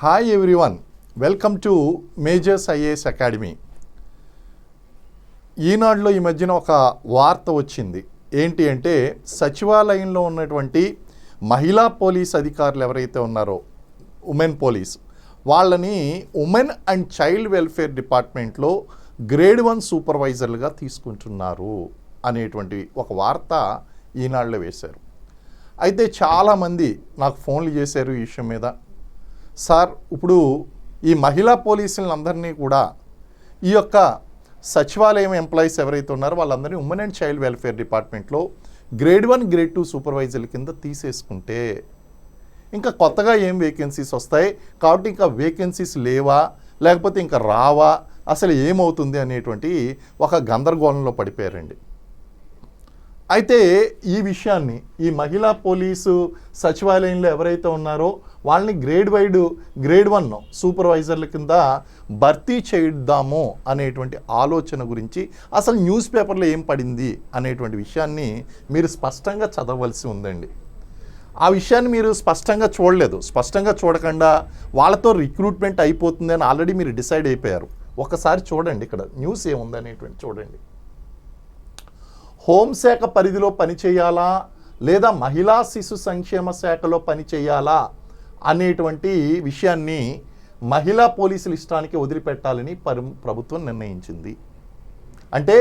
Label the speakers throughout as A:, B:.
A: Hi everyone welcome to majors IAS academy ఈనాడులో ఈ మధ్యన ఒక వార్త వచ్చింది. ఏంటి అంటే సచివాలయంలో ఉన్నటువంటి మహిళా పోలీస్ అధికారులు ఎవరైతే ఉన్నారో ఉమెన్ పోలీస్ వాళ్ళని ఉమెన్ అండ్ చైల్డ్ వెల్ఫేర్ డిపార్ట్మెంట్లో గ్రేడ్ వన్ సూపర్వైజర్లుగా తీసుకుంటున్నారు అనేటువంటి ఒక వార్త ఈనాడులో వేశారు. అయితే చాలామంది నాకు ఫోన్లు చేశారు ఈ విషయం మీద. సార్ ఇప్పుడు ఈ మహిళా పోలీసులను అందరినీ కూడా ఈ యొక్క సచివాలయం ఎంప్లాయీస్ ఎవరైతే ఉన్నారో వాళ్ళందరినీ ఉమెన్ అండ్ చైల్డ్ వెల్ఫేర్ డిపార్ట్మెంట్లో గ్రేడ్ వన్ గ్రేడ్ టూ సూపర్వైజర్ల కింద తీసేసుకుంటే ఇంకా కొత్తగా ఏం వేకెన్సీస్ వస్తాయి? కాబట్టి ఇంకా వేకెన్సీస్ లేవా? లేకపోతే ఇంకా రావా? అసలు ఏమవుతుంది అనేటువంటి ఒక గందరగోళంలో పడిపోయారండి. అయితే ఈ విషయాన్ని ఈ మహిళా పోలీసు సచివాలయంలో ఎవరైతే ఉన్నారో వాళ్ళని గ్రేడ్ వైడ్ గ్రేడ్ వన్ సూపర్వైజర్ల కింద భర్తీ చేద్దాము అనేటువంటి ఆలోచన గురించి అసలు న్యూస్ పేపర్లో ఏం పడింది అనేటువంటి విషయాన్ని మీరు స్పష్టంగా చదవలసి ఉందండి. ఆ విషయాన్ని మీరు స్పష్టంగా చూడలేదు. స్పష్టంగా చూడకుండా వాళ్ళతో రిక్రూట్మెంట్ అయిపోతుంది అని ఆల్రెడీ మీరు డిసైడ్ అయిపోయారు. ఒకసారి చూడండి ఇక్కడ న్యూస్ ఏముంది అనేటువంటి చూడండి. హోంశాఖ పరిధిలో పనిచేయాలా లేదా మహిళా శిశు సంక్షేమ శాఖలో పనిచేయాలా అనేటువంటి విషయాన్ని మహిళా పోలీసులు ఇష్టానికి వదిలిపెట్టాలని పరి ప్రభుత్వం నిర్ణయించింది. అంటే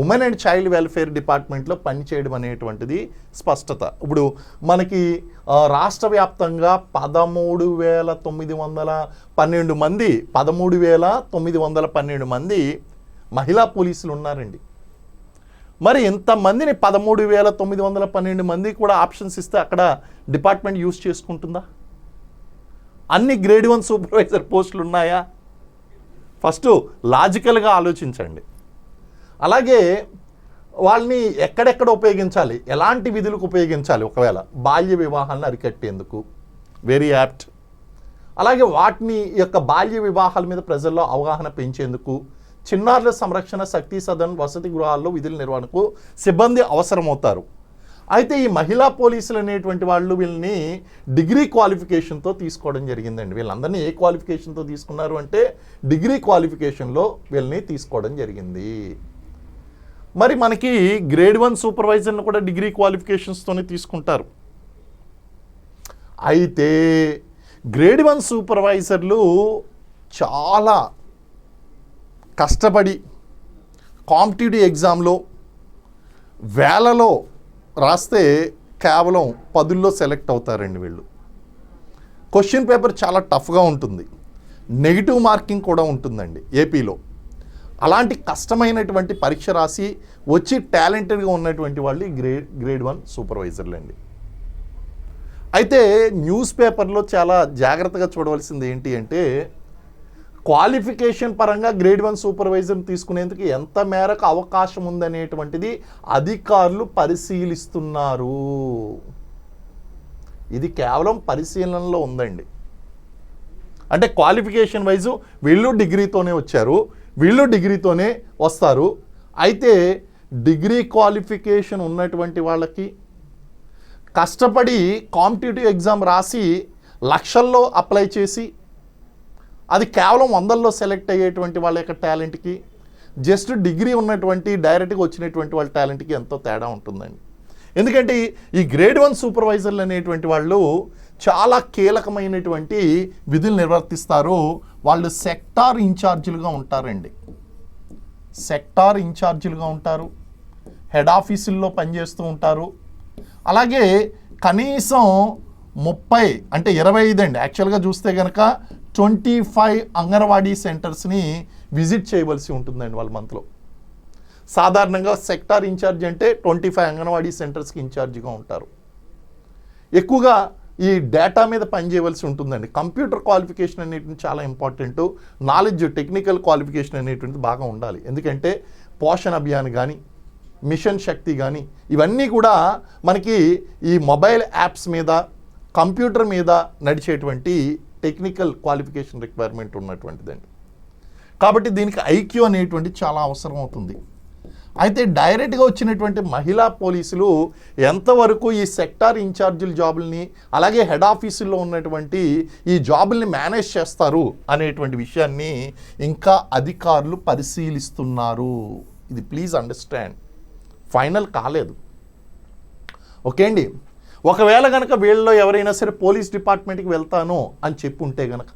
A: ఉమెన్ అండ్ చైల్డ్ వెల్ఫేర్ డిపార్ట్మెంట్లో పనిచేయడం అనేటువంటిది స్పష్టత. ఇప్పుడు మనకి రాష్ట్ర వ్యాప్తంగా పదమూడు వేల తొమ్మిది వందల పన్నెండు మంది పదమూడు వేల తొమ్మిది వందల పన్నెండు మంది మహిళా పోలీసులు ఉన్నారండి. మరి ఇంతమందిని పదమూడు వేల తొమ్మిది వందల పన్నెండు మంది కూడా ఆప్షన్స్ ఇస్తే అక్కడ డిపార్ట్మెంట్ యూస్ చేసుకుంటుందా? అన్ని గ్రేడ్ వన్ సూపర్వైజర్ పోస్టులు ఉన్నాయా? ఫస్ట్ లాజికల్గా ఆలోచించండి. అలాగే వాళ్ళని ఎక్కడెక్కడ ఉపయోగించాలి? ఎలాంటి విధులకు ఉపయోగించాలి? ఒకవేళ బాల్య వివాహాలను అరికట్టేందుకు వెరీ యాప్ట్ అలాగే వాటిని యొక్క బాల్య వివాహాల మీద ప్రజల్లో అవగాహన పెంచేందుకు చిన్నారుల సంరక్షణ శక్తి సదన్ వసతి గృహాల్లో విధుల నిర్వహణకు సిబ్బంది అవసరమవుతారు. అయితే ఈ మహిళా పోలీసులు అనేటువంటి వాళ్ళు వీళ్ళని డిగ్రీ క్వాలిఫికేషన్తో తీసుకోవడం జరిగిందండి. వీళ్ళందరినీ ఏ క్వాలిఫికేషన్తో తీసుకున్నారు అంటే డిగ్రీ క్వాలిఫికేషన్లో వీళ్ళని తీసుకోవడం జరిగింది. మరి మనకి గ్రేడ్ వన్ సూపర్వైజర్ని కూడా డిగ్రీ క్వాలిఫికేషన్స్తోనే తీసుకుంటారు. అయితే గ్రేడ్ వన్ సూపర్వైజర్లు చాలా కష్టపడి కాంపిటేటివ్ ఎగ్జామ్లో వేలలో రాస్తే కేవలం పదుల్లో సెలెక్ట్ అవుతారండి వీళ్ళు. క్వశ్చన్ పేపర్ చాలా టఫ్గా ఉంటుంది. నెగిటివ్ మార్కింగ్ కూడా ఉంటుందండి ఏపీలో. అలాంటి కష్టమైనటువంటి పరీక్ష రాసి వచ్చి టాలెంటెడ్గా ఉన్నటువంటి వాళ్ళు గ్రేడ్ గ్రేడ్ వన్ సూపర్వైజర్లు అండి అయితే న్యూస్ పేపర్లో చాలా జాగ్రత్తగా చూడవలసింది ఏంటి అంటే క్వాలిఫికేషన్ పరంగా గ్రేడ్ వన్ సూపర్వైజర్ తీసుకునేందుకు ఎంత మేరకు అవకాశం ఉందనేటువంటిది అధికారులు పరిశీలిస్తున్నారు. ఇది కేవలం పరిశీలనలో ఉందండి. అంటే క్వాలిఫికేషన్ వైజు వీళ్ళు డిగ్రీతోనే వచ్చారు వీళ్ళు డిగ్రీతోనే వస్తారు. అయితే డిగ్రీ క్వాలిఫికేషన్ ఉన్నటువంటి వాళ్ళకి కష్టపడి కాంపిటేటివ్ ఎగ్జామ్ రాసి లక్షల్లో అప్లై చేసి అది కేవలం వందల్లో సెలెక్ట్ అయ్యేటువంటి వాళ్ళ యొక్క టాలెంట్కి జస్ట్ డిగ్రీ ఉన్నటువంటి డైరెక్ట్గా వచ్చినటువంటి వాళ్ళ టాలెంట్కి ఎంతో తేడా ఉంటుందండి. ఎందుకంటే ఈ- గ్రేడ్ వన్ సూపర్వైజర్లు అనేటువంటి వాళ్ళు చాలా కీలకమైనటువంటి విధులు నిర్వర్తిస్తారు. వాళ్ళు సెక్టార్ ఇన్ఛార్జీలుగా ఉంటారండి. సెక్టార్ ఇన్ఛార్జీలుగా ఉంటారు. హెడ్ ఆఫీసుల్లో పనిచేస్తూ ఉంటారు. అలాగే కనీసం ముప్పై అంటే ఇరవై ఐదు అండి. యాక్చువల్గా చూస్తే కనుక ట్వంటీ ఫైవ్ అంగన్వాడీ సెంటర్స్ని విజిట్ చేయవలసి ఉంటుందండి వాళ్ళ మంత్లో. సాధారణంగా సెక్టార్ ఇన్ఛార్జ్ అంటే ట్వంటీ ఫైవ్ అంగన్వాడీ సెంటర్స్కి ఇన్ఛార్జిగా ఉంటారు. ఎక్కువగా ఈ డేటా మీద పనిచేయవలసి ఉంటుందండి. కంప్యూటర్ క్వాలిఫికేషన్ అనేటువంటి చాలా ఇంపార్టెంట్. నాలెడ్జ్ టెక్నికల్ క్వాలిఫికేషన్ అనేటువంటిది బాగా ఉండాలి. ఎందుకంటే పోషణ అభియాన్ కానీ మిషన్ శక్తి కానీ ఇవన్నీ కూడా మనకి ఈ మొబైల్ యాప్స్ మీద కంప్యూటర్ మీద నడిచేటువంటి టెక్నికల్ క్వాలిఫికేషన్ రిక్వైర్మెంట్ ఉన్నటువంటిదండి. కాబట్టి దీనికి ఐక్యూ అనేటువంటి చాలా అవసరం అవుతుంది. అయితే డైరెక్ట్గా వచ్చినటువంటి మహిళా పోలీసులు ఎంతవరకు ఈ సెక్టార్ ఇన్ఛార్జీల జాబుల్ని అలాగే హెడ్ ఆఫీసుల్లో ఉన్నటువంటి ఈ జాబుల్ని మేనేజ్ చేస్తారు అనేటువంటి విషయాన్ని ఇంకా అధికారులు పరిశీలిస్తున్నారు. ఇది ప్లీజ్ అండర్స్టాండ్. ఫైనల్ కాలేదు. ఓకే అండి? ఒకవేళ కనుక వీళ్ళలో ఎవరైనా సరే పోలీస్ డిపార్ట్మెంట్కి వెళ్తాను అని చెప్పి ఉంటే కనుక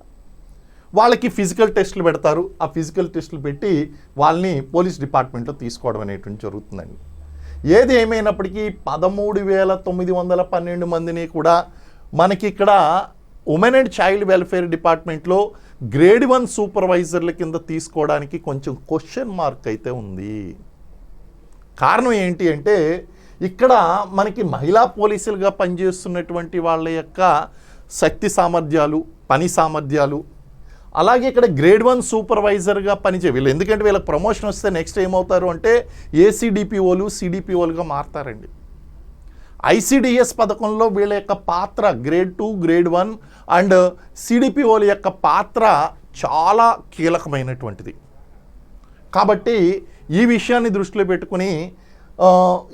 A: వాళ్ళకి ఫిజికల్ టెస్టులు పెడతారు. ఆ ఫిజికల్ టెస్టులు పెట్టి వాళ్ళని పోలీస్ డిపార్ట్మెంట్లో తీసుకోవడం అనేటువంటి జరుగుతుందండి. ఏది ఏమైనప్పటికీ పదమూడు వేల తొమ్మిది వందల పన్నెండు మందిని కూడా మనకి ఇక్కడ ఉమెన్ అండ్ చైల్డ్ వెల్ఫేర్ డిపార్ట్మెంట్లో గ్రేడ్ వన్ సూపర్వైజర్ల కింద తీసుకోవడానికి కొంచెం క్వశ్చన్ మార్క్ అయితే ఉంది. కారణం ఏంటి అంటే ఇక్కడ మనకి మహిళా పోలీసులుగా పనిచేస్తున్నటువంటి వాళ్ళ యొక్క శక్తి సామర్థ్యాలు పని సామర్థ్యాలు అలాగే ఇక్కడ గ్రేడ్ వన్ సూపర్వైజర్గా పనిచే వీళ్ళు. ఎందుకంటే వీళ్ళకి ప్రమోషన్ వస్తే నెక్స్ట్ ఏమవుతారు అంటే ఏసీడిపిఓలు సిడిపిఓలుగా మారతారండి. ఐసిడిఎస్ పథకంలో వీళ్ళ యొక్క పాత్ర grade two grade one and సిడిపిఓల యొక్క పాత్ర చాలా కీలకమైనటువంటిది. కాబట్టి ఈ విషయాన్ని దృష్టిలో పెట్టుకుని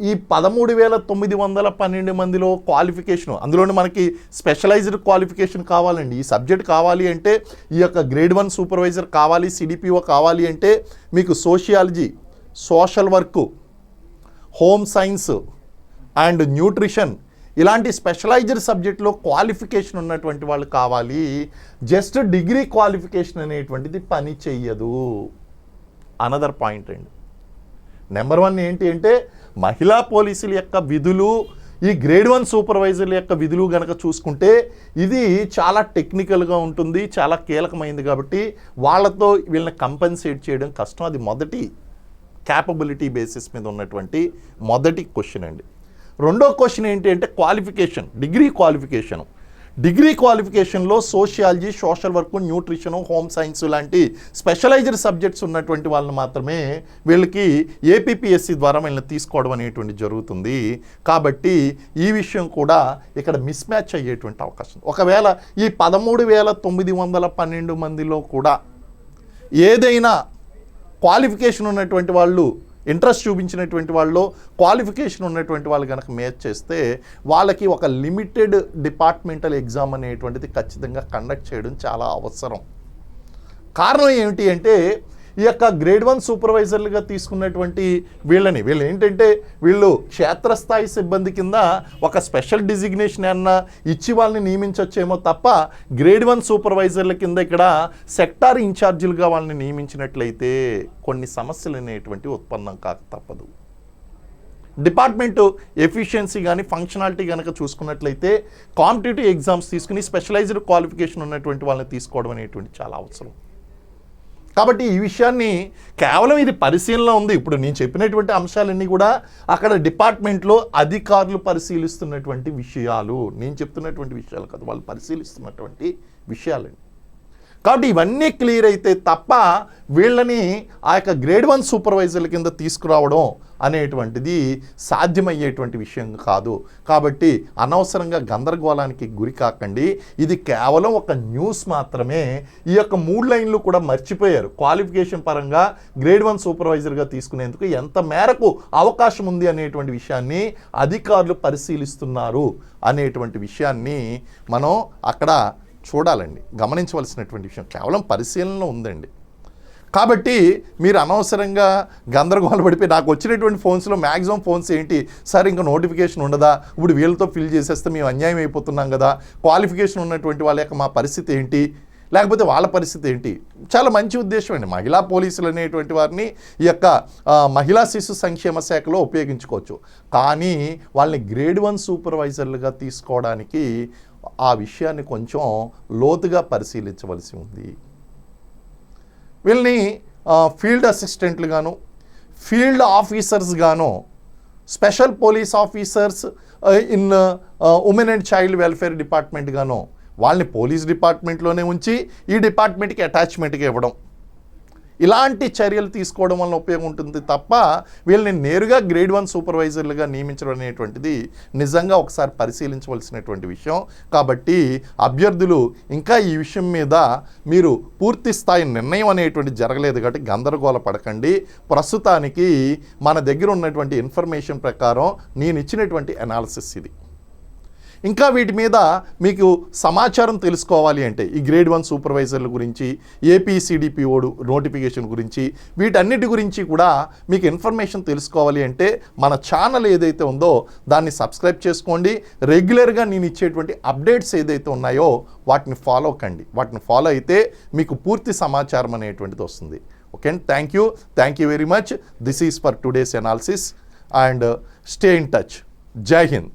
A: ఈ పదమూడు వేల తొమ్మిది వందల పన్నెండు మందిలో క్వాలిఫికేషన్ అందులోనే మనకి స్పెషలైజ్డ్ క్వాలిఫికేషన్ కావాలండి. ఈ సబ్జెక్ట్ కావాలి అంటే ఈ యొక్క గ్రేడ్ వన్ సూపర్వైజర్ కావాలి సిడిపిఓ కావాలి అంటే మీకు sociology social work home science and nutrition ఇలాంటి స్పెషలైజ్డ్ సబ్జెక్ట్లో క్వాలిఫికేషన్ ఉన్నటువంటి వాళ్ళు కావాలి. జస్ట్ డిగ్రీ క్వాలిఫికేషన్ అనేటువంటిది పని చెయ్యదు. అనదర్ పాయింట్ అండి నెంబర్ వన్ ఏంటి అంటే మహిళా పోలీసుల యొక్క విధులు ఈ గ్రేడ్ వన్ సూపర్వైజర్ల యొక్క విధులు గనక చూసుకుంటే ఇది చాలా టెక్నికల్గా ఉంటుంది చాలా కీలకమైంది కాబట్టి వాళ్ళతో వీళ్ళని కంపెన్సేట్ చేయడం కష్టం. అది మొదటి క్యాపబిలిటీ బేసిస్ మీద ఉన్నటువంటి మొదటి క్వశ్చన్ అండి. రెండో క్వశ్చన్ ఏంటి అంటే qualification degree qualification. Degree క్వాలిఫికేషన్లో sociology social work nutrition home science లాంటి స్పెషలైజ్డ్ సబ్జెక్ట్స్ ఉన్నటువంటి వాళ్ళని మాత్రమే వీళ్ళకి ఏపీపీఎస్సి ద్వారా వీళ్ళని తీసుకోవడం అనేటువంటి జరుగుతుంది. కాబట్టి ఈ విషయం కూడా ఇక్కడ మిస్ మ్యాచ్ అయ్యేటువంటి అవకాశం ఒకవేళ ఈ పదమూడు వేల తొమ్మిది వందల పన్నెండు మందిలో కూడా ఏదైనా క్వాలిఫికేషన్ ఉన్నటువంటి వాళ్ళు ఇంట్రెస్ట్ చూపించినటువంటి వాళ్ళు క్వాలిఫికేషన్ ఉన్నటువంటి వాళ్ళు కనుక మ్యాచ్ చేస్తే వాళ్ళకి ఒక లిమిటెడ్ డిపార్ట్మెంటల్ ఎగ్జామ్ అనేటువంటిది ఖచ్చితంగా కండక్ట్ చేయడం చాలా అవసరం. కారణం ఏమిటి అంటే ఈ యొక్క గ్రేడ్ వన్ సూపర్వైజర్లుగా తీసుకున్నటువంటి వీళ్ళని. వీళ్ళు ఏంటంటే వీళ్ళు క్షేత్రస్థాయి సిబ్బంది కింద ఒక స్పెషల్ డిజిగ్నేషన్ అన్న ఇచ్చి వాళ్ళని నియమించవచ్చేమో తప్ప గ్రేడ్ వన్ సూపర్వైజర్ల కింద ఇక్కడ సెక్టార్ ఇన్ఛార్జీలుగా వాళ్ళని నియమించినట్లయితే కొన్ని సమస్యలు అనేటువంటి ఉత్పన్నం కాక తప్పదు. డిపార్ట్మెంటు ఎఫిషియన్సీ కానీ ఫంక్షనాలిటీ కనుక చూసుకున్నట్లయితే కాంపిటేటివ్ ఎగ్జామ్స్ తీసుకుని స్పెషలైజ్డ్ క్వాలిఫికేషన్ ఉన్నటువంటి వాళ్ళని తీసుకోవడం అనేటువంటి చాలా అవసరం. కాబట్టి ఈ విషయాన్ని కేవలం ఇది పరిశీలన ఉంది. ఇప్పుడు నేను చెప్పినటువంటి అంశాలన్నీ కూడా అక్కడ డిపార్ట్మెంట్లో అధికారులు పరిశీలిస్తున్నటువంటి విషయాలు. నేను చెప్తున్నటువంటి విషయాలు కాదు వాళ్ళు పరిశీలిస్తున్నటువంటి విషయాలండి. కాబట్టి ఇవన్నీ క్లియర్ అయితే తప్ప వీళ్ళని ఆ యొక్క గ్రేడ్ వన్ సూపర్వైజర్ల కింద తీసుకురావడం అనేటువంటిది సాధ్యమయ్యేటువంటి విషయం కాదు. కాబట్టి అనవసరంగా గందరగోళానికి గురి కాకండి. ఇది కేవలం ఒక న్యూస్ మాత్రమే. ఈ యొక్క మూడు లైన్లు కూడా మర్చిపోయారు. క్వాలిఫికేషన్ పరంగా గ్రేడ్ వన్ సూపర్వైజర్గా తీసుకునేందుకు ఎంత మేరకు అవకాశం ఉంది అనేటువంటి విషయాన్ని అధికారులు పరిశీలిస్తున్నారు అనేటువంటి విషయాన్ని మనం అక్కడ చూడాలండి గమనించవలసినటువంటి విషయం. కేవలం పరిశీలనలో ఉందండి. కాబట్టి మీరు అనవసరంగా గందరగోళ పడిపోయి నాకు వచ్చినటువంటి ఫోన్స్లో మ్యాక్సిమం ఫోన్స్ ఏంటి? సార్ ఇంకా నోటిఫికేషన్ ఉండదా? ఇప్పుడు వీళ్ళతో ఫిల్ చేసేస్తే మేము అన్యాయం అయిపోతున్నాం కదా. క్వాలిఫికేషన్ ఉన్నటువంటి వాళ్ళ యొక్క మా పరిస్థితి ఏంటి? లేకపోతే వాళ్ళ పరిస్థితి ఏంటి? చాలా మంచి ఉద్దేశం అండి. మహిళా పోలీసులు అనేటువంటి వారిని ఈ యొక్క మహిళా శిశు సంక్షేమ శాఖలో ఉపయోగించుకోవచ్చు. కానీ వాళ్ళని గ్రేడ్ వన్ సూపర్వైజర్లుగా తీసుకోవడానికి ఆ విషయాన్ని కొంచెం లోతుగా పరిశీలించవలసి ఉంది. వీళ్ళని ఫీల్డ్ అసిస్టెంట్లుగాను field ఆఫీసర్స్గాను special police officers in women and child welfare డిపార్ట్మెంట్గాను వాళ్ళని పోలీస్ డిపార్ట్మెంట్లోనే ఉంచి ఈ డిపార్ట్మెంట్కి అటాచ్మెంట్గా ఇవ్వడం. ఇలాంటి చర్యలు తీసుకోవడం వల్ల ఉపయోగం ఉంటుంది తప్ప వీళ్ళని నేరుగా గ్రేడ్ వన్ సూపర్వైజర్లుగా నియమించడం అనేటువంటిది నిజంగా ఒకసారి పరిశీలించవలసినటువంటి విషయం. కాబట్టి అభ్యర్థులు ఇంకా ఈ విషయం మీద మీరు పూర్తి స్థాయి నిర్ణయం అనేటువంటి జరగలేదు కాబట్టి గందరగోళ పడకండి. ప్రస్తుతానికి మన దగ్గర ఉన్నటువంటి ఇన్ఫర్మేషన్ ప్రకారం నేను ఇచ్చినటువంటి అనాలిసిస్ ఇది. ఇంకా వీటి మీద మీకు సమాచారం తెలుసుకోవాలి అంటే ఈ గ్రేడ్ వన్ సూపర్వైజర్ల గురించి ఏపీసీడిపిఓడు నోటిఫికేషన్ గురించి వీటన్నిటి గురించి కూడా మీకు ఇన్ఫర్మేషన్ తెలుసుకోవాలి అంటే మన ఛానల్ ఏదైతే ఉందో దాన్ని సబ్స్క్రైబ్ చేసుకోండి. రెగ్యులర్గా నేను ఇచ్చేటువంటి అప్డేట్స్ ఏదైతే ఉన్నాయో వాటిని ఫాలో కండి. వాటిని ఫాలో అయితే మీకు పూర్తి సమాచారం అనేటువంటిది వస్తుంది. Okay thank you thank you very much this is for today's analysis and stay in touch Jai Hind